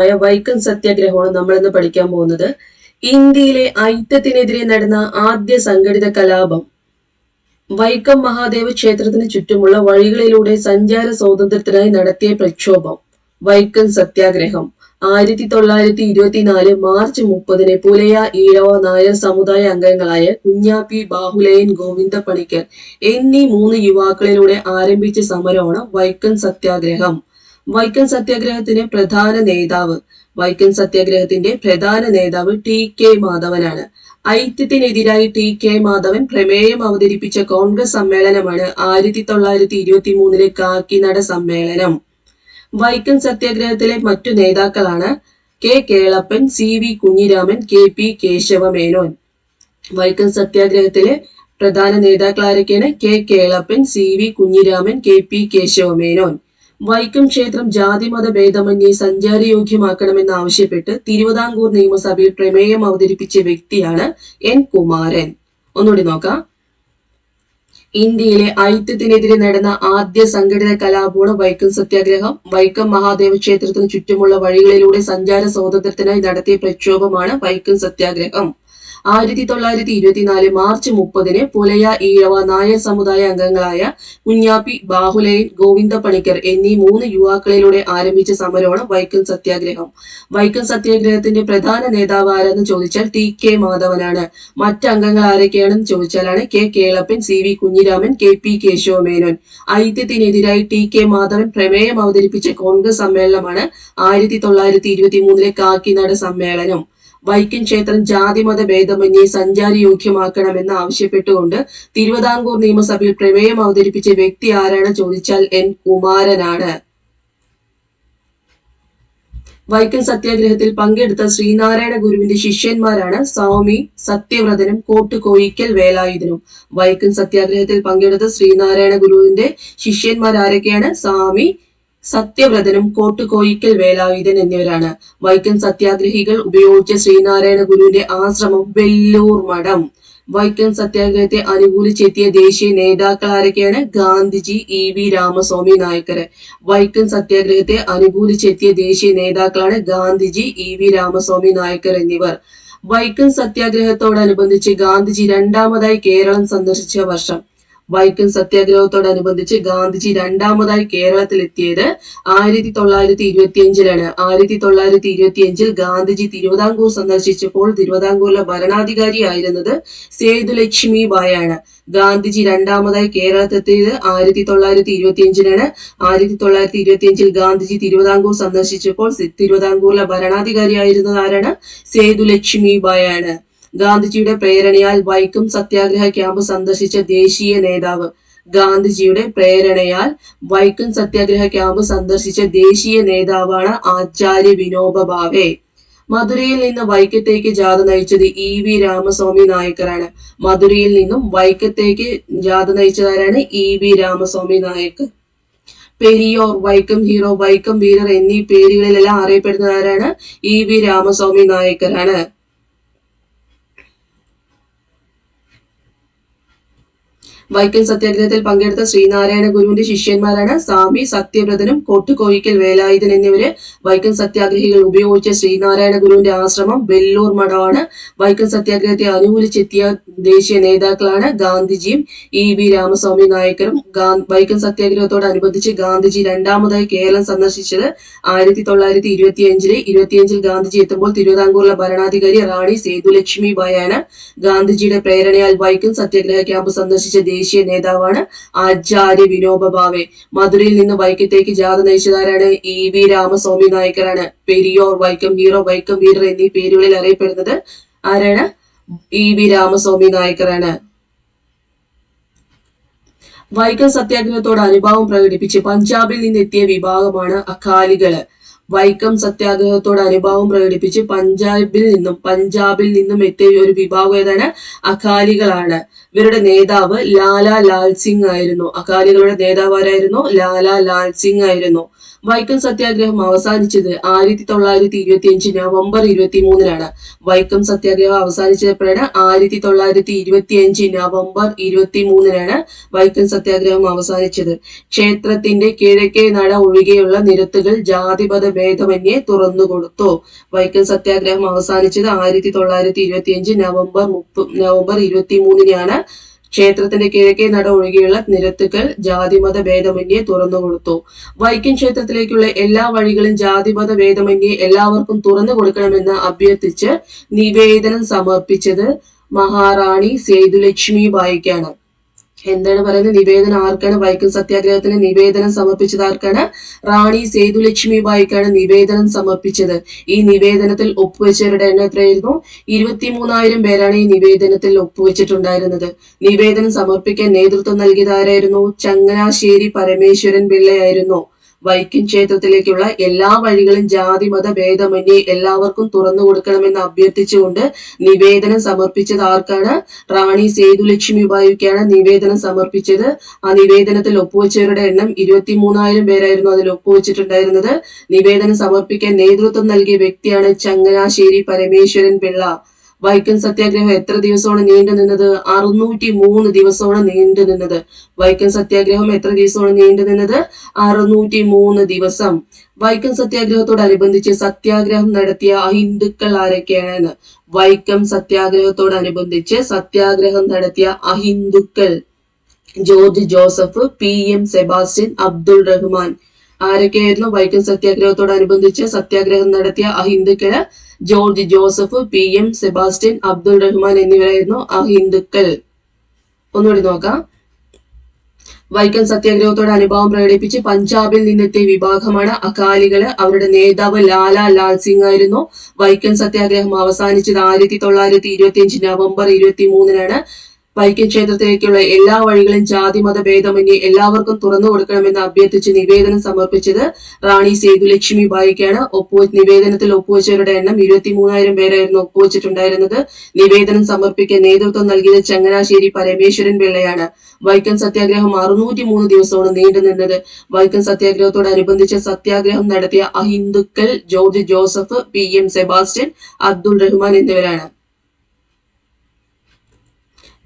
ആയ വൈക്കം സത്യാഗ്രഹമാണ് നമ്മൾ ഇന്ന് പഠിക്കാൻ പോകുന്നത്. ഇന്ത്യയിലെ ഐക്യത്തിനെതിരെ നടന്ന ആദ്യ സംഘടിത കലാപം. വൈക്കം മഹാദേവ ക്ഷേത്രത്തിന് ചുറ്റുമുള്ള വഴികളിലൂടെ സഞ്ചാര സ്വാതന്ത്ര്യത്തിനായി നടത്തിയ പ്രക്ഷോഭം. വൈക്കം സത്യാഗ്രഹം. ആയിരത്തി തൊള്ളായിരത്തി ഇരുപത്തിനാല് മാർച്ച് മുപ്പതിന് പുലയ ഈഴവ നായർ സമുദായ അംഗങ്ങളായ കുഞ്ഞാപ്പി ബാഹുലയൻ ഗോവിന്ദ പണിക്കർ എന്നീ മൂന്ന് യുവാക്കളിലൂടെ ആരംഭിച്ച സമരമാണ് വൈക്കം സത്യാഗ്രഹം. വൈക്കം സത്യാഗ്രഹത്തിന്റെ പ്രധാന നേതാവ്. വൈക്കം സത്യാഗ്രഹത്തിന്റെ പ്രധാന നേതാവ് ടി കെ മാധവനാണ്. ഐക്യത്തിനെതിരായി ടി കെ മാധവൻ പ്രമേയം അവതരിപ്പിച്ച കോൺഗ്രസ് സമ്മേളനമാണ് ആയിരത്തി തൊള്ളായിരത്തി ഇരുപത്തി മൂന്നിലെ കാക്കിനട സമ്മേളനം. വൈക്കം സത്യാഗ്രഹത്തിലെ മറ്റു നേതാക്കളാണ് K Kelappan C V Kunhiraman K P Kesava Menon Vaikom സത്യാഗ്രഹത്തിലെ പ്രധാന നേതാക്കളാരൊക്കെയാണ്? K Kelappan C V Kunhiraman K P Kesava Menon Vaikom ക്ഷേത്രം ജാതിമത ഭേദമന്യേ സഞ്ചാരയോഗ്യമാക്കണമെന്ന് ആവശ്യപ്പെട്ട് തിരുവിതാംകൂർ നിയമസഭയിൽ പ്രമേയം അവതരിപ്പിച്ച വ്യക്തിയാണ് എൻ കുമാരൻ. ഒന്നുകൂടി നോക്കാം. ഇന്ത്യയിലെ ഐത്യത്തിനെതിരെ നടന്ന ആദ്യ സംഘടിത കലാപമാണ് വൈക്കം സത്യാഗ്രഹം വൈക്കം മഹാദേവ ക്ഷേത്രത്തിന് ചുറ്റുമുള്ള വഴികളിലൂടെ സഞ്ചാര സ്വാതന്ത്ര്യത്തിനായി നടത്തിയ പ്രക്ഷോഭമാണ് വൈക്കം സത്യാഗ്രഹം. ആയിരത്തി തൊള്ളായിരത്തി ഇരുപത്തിനാല് മാർച്ച് മുപ്പതിന് പുലയ ഈഴവ നായർ സമുദായ അംഗങ്ങളായ കുഞ്ഞാപ്പി ബാഹുലയൻ ഗോവിന്ദ പണിക്കർ എന്നീ മൂന്ന് യുവാക്കളിലൂടെ ആരംഭിച്ച സമരമാണ് വൈക്കം സത്യാഗ്രഹം. വൈക്കം സത്യാഗ്രഹത്തിന്റെ പ്രധാന നേതാവ് ആരെന്ന് ചോദിച്ചാൽ ടി കെ മാധവനാണ്. മറ്റ് അംഗങ്ങൾ ആരൊക്കെയാണെന്ന് ചോദിച്ചാലാണ് K Kelappan C V Kunhiraman K P Kesava Menon ഐക്യത്തിനെതിരായി T K Madhavan പ്രമേയം അവതരിപ്പിച്ച കോൺഗ്രസ് സമ്മേളനമാണ് ആയിരത്തി തൊള്ളായിരത്തി ഇരുപത്തി മൂന്നിലെ കാക്കിനാട് സമ്മേളനം. വൈക്കം ക്ഷേത്രം ജാതിമത ഭേദമന്യേ സഞ്ചാരയോഗ്യമാക്കണമെന്ന് ആവശ്യപ്പെട്ടുകൊണ്ട് തിരുവിതാംകൂർ നിയമസഭയിൽ പ്രമേയം അവതരിപ്പിച്ച വ്യക്തി ആരാണ് ചോദിച്ചാൽ എൻ കുമാരനാണ്. വൈക്കം സത്യാഗ്രഹത്തിൽ പങ്കെടുത്ത ശ്രീനാരായണ ഗുരുവിന്റെ ശിഷ്യന്മാരാണ് സ്വാമി സത്യവ്രതനും കോട്ടുകോയിക്കൽ വേലായുധനും. വൈക്കം സത്യാഗ്രഹത്തിൽ പങ്കെടുത്ത ശ്രീനാരായണ ഗുരുവിന്റെ ശിഷ്യന്മാർ ആരൊക്കെയാണ് സ്വാമി സത്യവ്രതനും കോട്ടുകോയിക്കൽ വേലായുധൻ എന്നിവരാണ്. വൈക്കം സത്യാഗ്രഹികൾ ഉപയോഗിച്ച ശ്രീനാരായണ ഗുരുവിന്റെ ആശ്രമം വെല്ലൂർ മഠം. വൈക്കം സത്യാഗ്രഹത്തെ അനുകൂലിച്ചെത്തിയ ദേശീയ നേതാക്കൾ ആരൊക്കെയാണ്? ഗാന്ധിജി ഇ വി രാമസ്വാമി നായക്കര് വൈക്കം സത്യാഗ്രഹത്തെ അനുകൂലിച്ചെത്തിയ ദേശീയ നേതാക്കളാണ് ഗാന്ധിജി ഇ വി രാമസ്വാമി നായക്കർ എന്നിവർ. വൈക്കം സത്യാഗ്രഹത്തോടനുബന്ധിച്ച് ഗാന്ധിജി രണ്ടാമതായി കേരളം സന്ദർശിച്ച വർഷം. വൈക്കം സത്യാഗ്രഹത്തോടനുബന്ധിച്ച് ഗാന്ധിജി രണ്ടാമതായി കേരളത്തിലെത്തിയത് ആയിരത്തി തൊള്ളായിരത്തി ഇരുപത്തിയഞ്ചിലാണ്. ആയിരത്തി തൊള്ളായിരത്തി ഇരുപത്തിയഞ്ചിൽ ഗാന്ധിജി തിരുവിതാംകൂർ സന്ദർശിച്ചപ്പോൾ തിരുവിതാംകൂറിലെ ഭരണാധികാരിയായിരുന്നത് സേതുലക്ഷ്മി ബായാണ്. ഗാന്ധിജി രണ്ടാമതായി കേരളത്തെത്തിയത് ആയിരത്തി തൊള്ളായിരത്തി ഇരുപത്തിയഞ്ചിലാണ്. ആയിരത്തി തൊള്ളായിരത്തി ഇരുപത്തിയഞ്ചിൽ ഗാന്ധിജി തിരുവിതാംകൂർ സന്ദർശിച്ചപ്പോൾ തിരുവിതാംകൂറിലെ ഭരണാധികാരിയായിരുന്നത് ആരാണ്? സേതുലക്ഷ്മി ബായാണ്. ഗാന്ധിജിയുടെ പ്രേരണയാൽ വൈക്കം സത്യാഗ്രഹ ക്യാമ്പ് സന്ദർശിച്ച ദേശീയ നേതാവ്. ഗാന്ധിജിയുടെ പ്രേരണയാൽ വൈക്കം സത്യാഗ്രഹ ക്യാമ്പ് സന്ദർശിച്ച ദേശീയ നേതാവാണ് ആചാര്യ വിനോബ ഭാവെ. മധുരയിൽ നിന്ന് വൈക്കത്തേക്ക് ജാഥ നയിച്ചത് ഇ വി രാമസ്വാമി നായക്കറാണ്. മധുരയിൽ നിന്നും വൈക്കത്തേക്ക് ജാഥ നയിച്ചതാരാണ് E V Ramaswamy Naicker Periyar Vaikom hero Vaikom Veerar എന്നീ പേരുകളിലെല്ലാം അറിയപ്പെടുന്നതാരാണ് ഇ വി രാമസ്വാമി നായക്കറാണ്. വൈക്കം സത്യാഗ്രഹത്തിൽ പങ്കെടുത്ത ശ്രീനാരായണ ഗുരുവിന്റെ ശിഷ്യന്മാരാണ് സ്വാമി സത്യവ്രതനും കോട്ടുകോയിക്കൽ വേലായുധൻ എന്നിവര് വൈക്കം സത്യാഗ്രഹികൾ ഉപയോഗിച്ച ശ്രീനാരായണ ഗുരുവിന്റെ ആശ്രമം വെല്ലൂർ മഠമാണ്. വൈക്കം സത്യാഗ്രഹത്തെ അനുകൂലിച്ചെത്തിയ ദേശീയ നേതാക്കളാണ് ഗാന്ധിജിയും ഇ വി രാമസ്വാമി നായക്കരും. വൈക്കം സത്യാഗ്രഹത്തോടനുബന്ധിച്ച് ഗാന്ധിജി രണ്ടാമതായി കേരളം സന്ദർശിച്ചത് ആയിരത്തി തൊള്ളായിരത്തി ഇരുപത്തി അഞ്ചിലെ ഇരുപത്തിയഞ്ചിൽ ഗാന്ധിജി എത്തുമ്പോൾ തിരുവിതാംകൂറിലെ ഭരണാധികാരി റാണി സേതുലക്ഷ്മി ബായാണ് ഗാന്ധിജിയുടെ പ്രേരണയാൽ വൈക്കം സത്യാഗ്രഹ ക്യാമ്പ് സന്ദർശിച്ച ദേശീയ നേതാവാണ് ആചാര്യ വിനോബ ഭാവെ. മധുരയിൽ നിന്ന് വൈക്കത്തേക്ക് ജാഥ നയിച്ചതാരാണ് ഇ വി രാമസ്വാമി നായക്കരാണ് പെരിയോർ വൈക്കം ഹീറോ വൈക്കം വീരർ എന്നീ പേരുകളിൽ അറിയപ്പെടുന്നത് ആരാണ്? ഇ വി രാമസ്വാമി നായക്കറാണ് വൈക്കം സത്യാഗ്രഹത്തോട് അനുഭാവം പ്രകടിപ്പിച്ച് പഞ്ചാബിൽ നിന്നെത്തിയ വിഭാഗമാണ് അകാലികൾ. വൈക്കം സത്യാഗ്രഹത്തോട് അനുഭാവം പ്രകടിപ്പിച്ച് പഞ്ചാബിൽ നിന്നും പഞ്ചാബിൽ നിന്നും എത്തിയ ഒരു വിഭാഗം ഏതാണ്? അകാലികളാണ്. ഇവരുടെ നേതാവ് ലാല ലാൽ സിംഗ് ആയിരുന്നു. അകാലികളുടെ നേതാവ് ആരായിരുന്നു? ലാല ലാൽ സിംഗ് ആയിരുന്നു. വൈക്കം സത്യാഗ്രഹം അവസാനിച്ചത് ആയിരത്തി തൊള്ളായിരത്തി ഇരുപത്തി അഞ്ച് നവംബർ ഇരുപത്തി മൂന്നിനാണ് വൈക്കം സത്യാഗ്രഹം അവസാനിച്ചപ്പോഴാണ് ആയിരത്തി തൊള്ളായിരത്തി ഇരുപത്തി അഞ്ച് നവംബർ ഇരുപത്തി മൂന്നിനാണ് വൈക്കം സത്യാഗ്രഹം അവസാനിച്ചത്. ക്ഷേത്രത്തിന്റെ കിഴക്കേ നട ഒഴികെയുള്ള നിരത്തുകൾ ജാതിപത ഭേദമന്യെ തുറന്നു തുറന്നുകൊടുത്തു വൈക്കം സത്യാഗ്രഹം അവസാനിച്ചത് ആയിരത്തി തൊള്ളായിരത്തി ഇരുപത്തി അഞ്ച് നവംബർ മുപ്പ നവംബർ ഇരുപത്തി മൂന്നിനാണ് ക്ഷേത്രത്തിന്റെ കിഴക്കേ നട ഒഴികെയുള്ള നിരത്തുകൾ ജാതിമത ഭേദമന്യേ തുറന്നുകൊടുത്തു വൈക്കം ക്ഷേത്രത്തിലേക്കുള്ള എല്ലാ വഴികളും ജാതിമത ഭേദമന്യേ എല്ലാവർക്കും തുറന്നു കൊടുക്കണമെന്ന് അഭ്യർത്ഥിച്ച് നിവേദനം സമർപ്പിച്ചത് മഹാറാണി സേതുലക്ഷ്മി ബായിക്കാണ്. എന്താണ് പറയുന്നത്? നിവേദനം ആർക്കാണ്? വൈക്കൽ സത്യാഗ്രഹത്തിന് നിവേദനം സമർപ്പിച്ചത് ആർക്കാണ്? റാണി സേതുലക്ഷ്മി ബായിക്കാണ് നിവേദനം സമർപ്പിച്ചത്. ഈ നിവേദനത്തിൽ ഒപ്പുവെച്ചവരുടെ എണ്ണം എത്രയായിരുന്നു? ഇരുപത്തി മൂന്നായിരം പേരാണ് ഈ നിവേദനത്തിൽ ഒപ്പുവെച്ചിട്ടുണ്ടായിരുന്നത്. നിവേദനം സമർപ്പിക്കാൻ നേതൃത്വം നൽകിയത് ആരായിരുന്നു? ചങ്ങനാശ്ശേരി പരമേശ്വരൻ പിള്ളയായിരുന്നു. വൈക്കം ക്ഷേത്രത്തിലേക്കുള്ള എല്ലാ വഴികളും ജാതി മത ഭേദമന്യേ എല്ലാവർക്കും തുറന്നു കൊടുക്കണമെന്ന് അഭ്യർത്ഥിച്ചുകൊണ്ട് നിവേദനം സമർപ്പിച്ചത് ആർക്കാണ്? റാണി സേതുലക്ഷ്മി ഉപായുക്കാണ് നിവേദനം സമർപ്പിച്ചത്. ആ നിവേദനത്തിൽ ഒപ്പുവെച്ചവരുടെ എണ്ണം ഇരുപത്തി മൂന്നായിരം പേരായിരുന്നു അതിൽ ഒപ്പുവെച്ചിട്ടുണ്ടായിരുന്നത്. നിവേദനം സമർപ്പിക്കാൻ നേതൃത്വം നൽകിയ വ്യക്തിയാണ് ചങ്ങനാശ്ശേരി പരമേശ്വരൻ പിള്ള. വൈക്കം സത്യാഗ്രഹം എത്ര ദിവസമാണ് നീണ്ടു നിന്നത്? അറുന്നൂറ്റി മൂന്ന് ദിവസമാണ് നീണ്ടു നിന്നത്. വൈക്കം സത്യാഗ്രഹം എത്ര ദിവസമാണ് നീണ്ടു നിന്നത്? അറുന്നൂറ്റി മൂന്ന് ദിവസം. വൈക്കം സത്യാഗ്രഹത്തോടനുബന്ധിച്ച് സത്യാഗ്രഹം നടത്തിയ അഹിന്ദുക്കൾ ആരൊക്കെയാണ്? വൈക്കം സത്യാഗ്രഹത്തോടനുബന്ധിച്ച് സത്യാഗ്രഹം നടത്തിയ അഹിന്ദുക്കൾ ജോർജ് ജോസഫ് പി എം സെബാസ്റ്റ്യൻ അബ്ദുൾ റഹ്മാൻ. ആരൊക്കെയായിരുന്നു വൈക്കം സത്യാഗ്രഹത്തോടനുബന്ധിച്ച് സത്യാഗ്രഹം നടത്തിയ അഹിന്ദുക്കൾ ജോർജ് ജോസഫ് പി എം സെബാസ്റ്റ്യൻ അബ്ദുൾ റഹ്മാൻ എന്നിവരായിരുന്നു അഹിന്ദുക്കൾ ഒന്നുകൂടി നോക്കാം. വൈക്കം സത്യാഗ്രഹത്തോട് അനുഭവം പ്രകടിപ്പിച്ച് പഞ്ചാബിൽ നിന്നെത്തിയ വിഭാഗമാണ് അകാലികൾ. അവരുടെ നേതാവ് ലാലാ ലാൽ സിംഗ് ആയിരുന്നു. വൈക്കം സത്യാഗ്രഹം അവസാനിച്ചത് ആയിരത്തി തൊള്ളായിരത്തി ഇരുപത്തി അഞ്ച് നവംബർ ഇരുപത്തി മൂന്നിനാണ് വൈക്കം ക്ഷേത്രത്തിലേക്കുള്ള എല്ലാ വഴികളും ജാതി മത ഭേദമന്യേ എല്ലാവർക്കും തുറന്നു കൊടുക്കണമെന്ന് അഭ്യർത്ഥിച്ച് നിവേദനം സമർപ്പിച്ചത് റാണി സേതുലക്ഷ്മി ബായിക്കാണ്. ഒപ്പു നിവേദനത്തിൽ ഒപ്പുവെച്ചവരുടെ എണ്ണം ഇരുപത്തി മൂന്നായിരം പേരായിരുന്നു ഒപ്പുവെച്ചിട്ടുണ്ടായിരുന്നത്. നിവേദനം സമർപ്പിക്കാൻ നേതൃത്വം നൽകിയത് ചങ്ങനാശ്ശേരി പരമേശ്വരൻ പിള്ളയാണ്. വൈക്കം സത്യാഗ്രഹം അറുന്നൂറ്റി മൂന്ന് ദിവസമാണ് നീണ്ടു നിന്നത്. വൈക്കം സത്യാഗ്രഹത്തോടനുബന്ധിച്ച് സത്യാഗ്രഹം നടത്തിയ അഹിന്ദുക്കൾ ജോർജ് ജോസഫ് പി എം സെബാസ്റ്റ്യൻ അബ്ദുൾ റഹ്മാൻ എന്നിവരാണ്.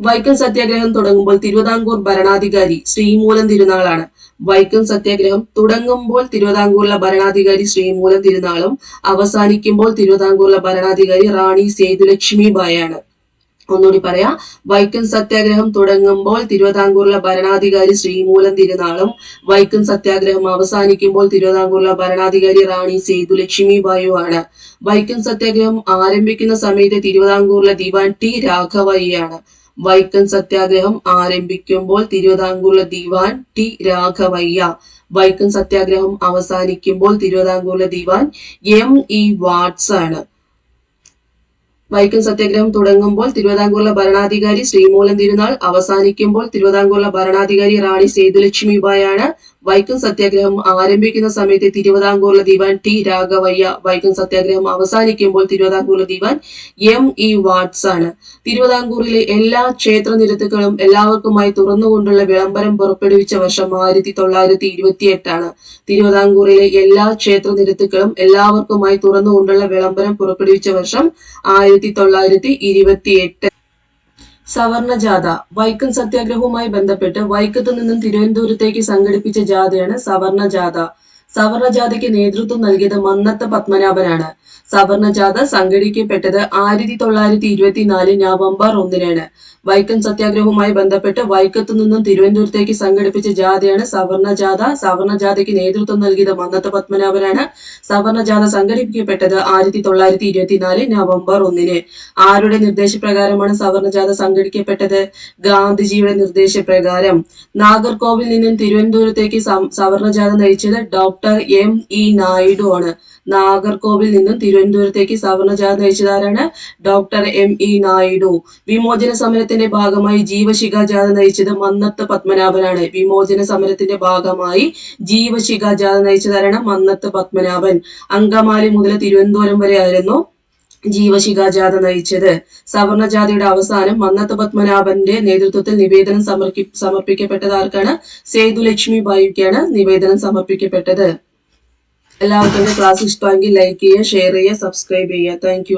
വൈക്കം സത്യാഗ്രഹം തുടങ്ങുമ്പോൾ തിരുവിതാംകൂർ ഭരണാധികാരി ശ്രീമൂലം തിരുനാളാണ്. വൈക്കം സത്യാഗ്രഹം തുടങ്ങുമ്പോൾ തിരുവിതാംകൂറിലെ ഭരണാധികാരി ശ്രീമൂലം തിരുനാളും അവസാനിക്കുമ്പോൾ തിരുവിതാംകൂറിലെ ഭരണാധികാരി റാണി സേതുലക്ഷ്മി ബായാണ്. ഒന്നുകൂടി പറയാം. വൈക്കം സത്യാഗ്രഹം തുടങ്ങുമ്പോൾ തിരുവിതാംകൂറിലെ ഭരണാധികാരി ശ്രീമൂലം തിരുനാളും വൈക്കം സത്യാഗ്രഹം അവസാനിക്കുമ്പോൾ തിരുവിതാംകൂറിലെ ഭരണാധികാരി റാണി സേതുലക്ഷ്മി ബായുവാണ്. വൈക്കം സത്യാഗ്രഹം ആരംഭിക്കുന്ന സമയത്ത് തിരുവിതാംകൂറിലെ ദിവാൻ ടി രാഘവയ്യാണ്. വൈക്കം സത്യാഗ്രഹം ആരംഭിക്കുമ്പോൾ തിരുവിതാംകൂറിലെ ദിവാൻ ടി രാഘവയ്യ. വൈക്കം സത്യാഗ്രഹം അവസാനിക്കുമ്പോൾ തിരുവിതാംകൂറിലെ ദിവാൻ എം ഇ വാട്സ് ആണ്. വൈക്കം സത്യാഗ്രഹം തുടങ്ങുമ്പോൾ തിരുവിതാംകൂറിലെ ഭരണാധികാരി ശ്രീമൂലം തിരുനാൾ അവസാനിക്കുമ്പോൾ തിരുവിതാംകൂറിലെ ഭരണാധികാരി റാണി സേതുലക്ഷ്മിബായാണ് വൈക്കം സത്യാഗ്രഹം ആരംഭിക്കുന്ന സമയത്ത് തിരുവിതാംകൂറിലെ ദിവാൻ ടി രാഘവയ്യ വൈക്കം സത്യാഗ്രഹം അവസാനിക്കുമ്പോൾ തിരുവിതാംകൂറിലെ ദിവാൻ എം ഇ വാട്സ് ആണ്. തിരുവിതാംകൂറിലെ എല്ലാ ക്ഷേത്ര നിരത്തുകളും എല്ലാവർക്കുമായി തുറന്നുകൊണ്ടുള്ള വിളംബരം പുറപ്പെടുവിച്ച വർഷം ആയിരത്തി തൊള്ളായിരത്തി ഇരുപത്തി എട്ടാണ് തിരുവിതാംകൂറിലെ എല്ലാ ക്ഷേത്ര നിരത്തുകളും എല്ലാവർക്കുമായി തുറന്നുകൊണ്ടുള്ള വിളംബരം പുറപ്പെടുവിച്ച വർഷം ആയിരത്തി തൊള്ളായിരത്തി ഇരുപത്തി എട്ട് സവർണ ജാഥ വൈക്കം സത്യാഗ്രഹവുമായി ബന്ധപ്പെട്ട് വൈക്കത്തു നിന്നും തിരുവനന്തപുരത്തേക്ക് സംഘടിപ്പിച്ച ജാഥയാണ് സവർണ ജാഥ സവർണ ജാഥയ്ക്ക് നേതൃത്വം നൽകിയത് മന്നത്ത പത്മനാഭനാണ്. സവർണ ജാഥ സംഘടിക്കപ്പെട്ടത് ആയിരത്തി തൊള്ളായിരത്തി ഇരുപത്തിനാല് നവംബർ ഒന്നിനാണ്. വൈക്കം സത്യാഗ്രഹവുമായി ബന്ധപ്പെട്ട് വൈക്കത്തു നിന്നും തിരുവനന്തപുരത്തേക്ക് സംഘടിപ്പിച്ച ജാഥയാണ് സവർണ ജാഥ സവർണ ജാഥയ്ക്ക് നേതൃത്വം നൽകിയത് മന്നത്ത പത്മനാഭനാണ്. സവർണ ജാഥ സംഘടിപ്പിക്കപ്പെട്ടത് ആയിരത്തി തൊള്ളായിരത്തി ഇരുപത്തിനാല് നവംബർ ഒന്നിന്. ആരുടെ നിർദ്ദേശപ്രകാരമാണ് സവർണ ജാഥ സംഘടിക്കപ്പെട്ടത്? ഗാന്ധിജിയുടെ നിർദ്ദേശപ്രകാരം. നാഗർകോവിൽ നിന്നും തിരുവനന്തപുരത്തേക്ക് സവർണ ജാഥ നയിച്ചത് ഡോക്ടർ എം ഇ നായിഡു ആണ്. നാഗർകോവിൽ നിന്നും തിരുവനന്തപുരത്തേക്ക് സവർണ ചാർജ് നയിച്ചതാരാണ്? Doctor M E Naidu. വിമോചന സമരത്തിന്റെ ഭാഗമായി ജീവശിഖ ജാഥ നയിച്ചത് മന്നത്ത് പത്മനാഭനാണ്. വിമോചന സമരത്തിന്റെ ഭാഗമായി ജീവശിഖ ജാഥ നയിച്ചതാരാണ്? മന്നത്ത് പത്മനാഭൻ. അങ്കമാലി മുതൽ തിരുവനന്തപുരം വരെ ആയിരുന്നു ജീവശിഖ ജാഥ നയിച്ചത്. സവർണ ജാഥയുടെ അവസാനം മന്നത്ത് പത്മനാഭന്റെ നേതൃത്വത്തിൽ നിവേദനം സമർപ്പി സമർപ്പിക്കപ്പെട്ടത് ആർക്കാണ്? സേതുലക്ഷ്മി ബായിക്കാണ് നിവേദനം സമർപ്പിക്കപ്പെട്ടത്. എല്ലാവർക്കും എൻ്റെ ക്ലാസ് ഇഷ്ടമെങ്കിൽ ലൈക്ക് ചെയ്യുക ഷെയർ ചെയ്യുക സബ്സ്ക്രൈബ് ചെയ്യുക താങ്ക്